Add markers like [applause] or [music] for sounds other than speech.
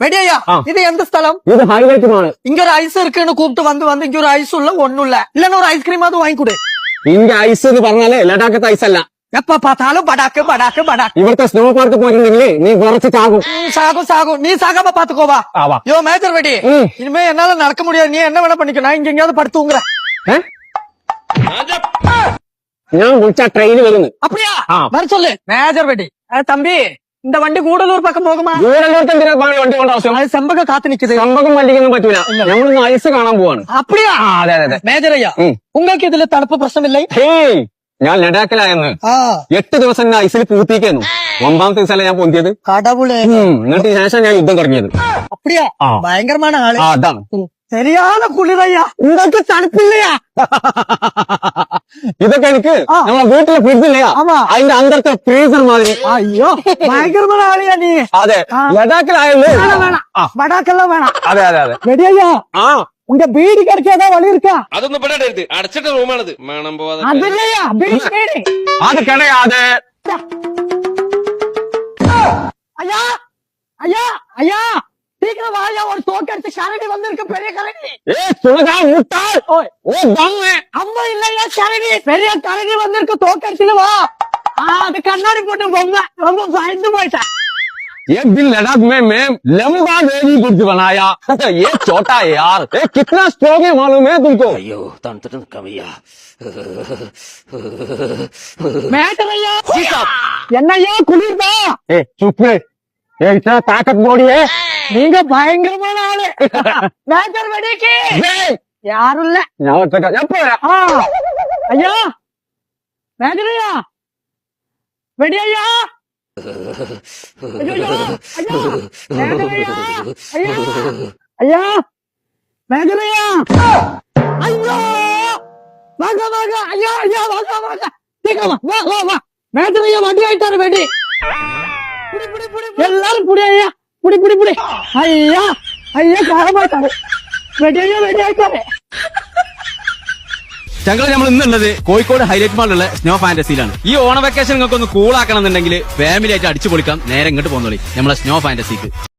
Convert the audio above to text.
வெடியா ஆ. இது எந்த ஸ்தலம் இது ஹைலைட் மால் இங்க ஒரு ஐஸ் இருக்குன்னு கூப்பிட்டு வந்து வந்து இங்க ஒரு ஐஸ் உள்ள ஒண்ணும் இல்ல இல்லன்னா ஒரு ஐஸ்கிரீம் அது வாங்கி கொடு ഇന്റെ ഐസ് എന്ന് പറഞ്ഞാലേ ലഡാക്കത്തെ ഐസ് അല്ല எப்ப பார்த்தாலும் படாக்கு படாக்கு படாக்கு ഇവിടുത്തെ സ്നോ പാർക്ക് പോയിട്ടുണ്ടെങ്കിൽ നീ കുറച്ച് ചാകും ம், சாகும் சாகும் நீ சாகாம பாத்துக்கோவா ആ, വാ. யோ மேஜர் வெடி ம். இனிமே என்னால நடக்க முடியாது நீ என்ன வேணா பண்ணிக்க நான் இங்க எங்கேயாவது படுத்துங்கிற ഏ? ഞാൻ വിളിച്ച ട്രെയിൻ വരുന്നു அப்படியா ஆ. வர சொல்லு மேஜர் வெடி அஹ், தம்பி இந்த வண்டி பக்கம் போகுமா വണ്ടി കൊണ്ട് ആവശ്യം? അത് செம்பக காத்து நிக்குது மேஜர் തണുപ്പ് പ്രശ്നമില്ലേ? ഞാൻ ലഡാക്കിലായെന്ന് എട്ട് ദിവസം ഐസിൽ പൂത്തിക്കുന്നു ഒമ്പാമത്തെ ദിവസമല്ല ഞാൻ പൊന്തിയത്? എന്നിട്ട് ശേഷം ഞാൻ യുദ്ധം തുടങ്ങിയത്. அப்படியா ആ. பயங்கரமான ஆளு അതാണ്. சரியான குளிரையா உங்களுக்கு தடுப்பில்லையா ഇതൊക്കെ എനിക്ക് ആ. നമ്മളെ വീട്ടിലെ ഫ്രിഡ്ജില്ലയാ ஆமா അതിന്റെ അന്തരത്തെ ഫ്രീസർ മാതിരി ஐயோ பயங்கரமான ஆளியா நீ അതെ ആ. ലഡാക്കിലായല്ലേ வேணாம் வேணாம் ஆ. வடாக்கெல்லாம் வேணாம் അതെ അതെ അതെ ரெடியா ആ உங்க பீடி கிடைக்காத வழி இருக்கா അതൊന്നും പെടരുത് അടച്ചിട്ട റൂമാണിത് മണം പോവാതെ அது இல்லையா பீடி பீடி അത് കിടയാതെ ஐயா ஐயா ஐயா ठीक है भाई और सो करते शारीरिक बंधन को पहले करेंगे। ए सुनगा मुट्टा ओए। ओ दम है। अम्मा इल्ला या शारीरिक पहले शारीरिक बंधन को सो करते ना हाँ அது கண்ணாடி போட்டு பொம்மை ரொம்ப பயந்து போயிட்டா ये दिन लड़क में मैं लंबा बेबी बुद्ध बनाया। [laughs] ये छोटा है यार। ये कितना स्ट्रॉन्ग है मालूम है तुमको? अयो तंत्र कमिया। मैं तो भैया ये कुलीर ए चुप रे। ये इतना ताकत बॉडी है। நீங்க பயங்கரமான ஆளு. மேஜர் வெடிக்கு யாரும் இல்ல. ஐயா மேஜர் ஐயா. வெடி ஐயா ஐயா. மேஜர் ஐயா. ஐயா. வாங்க வாங்க. ஐயா ஐயா வாங்க வாங்க. சீக்கிரமா வா வா வா. மேஜர் ஐயா வண்டி ஆயிட்டாரு வெடி. எல்லாரும் புடி ஐயா. പുടി പുടി പുടി. അയ്യ അയ്യ കാലമാക്കാറ് വെടിയോ ഞങ്ങൾ നമ്മൾ ഇന്നുള്ളത് കോഴിക്കോട് ഹൈലൈറ്റ് മാളിലുള്ള സ്നോ ഫാന്റസിയിലാണ് ഈ ഓണ വെക്കേഷൻ നിങ്ങൾക്ക് ഒന്ന് കൂളാക്കണം എന്നുണ്ടെങ്കിൽ ഫാമിലി ആയിട്ട് അടിച്ചു പൊളിക്കാം നേരെ ഇങ്ങോട്ട് പോകുന്നോളി നമ്മളെ സ്നോ ഫാന്റസിക്ക്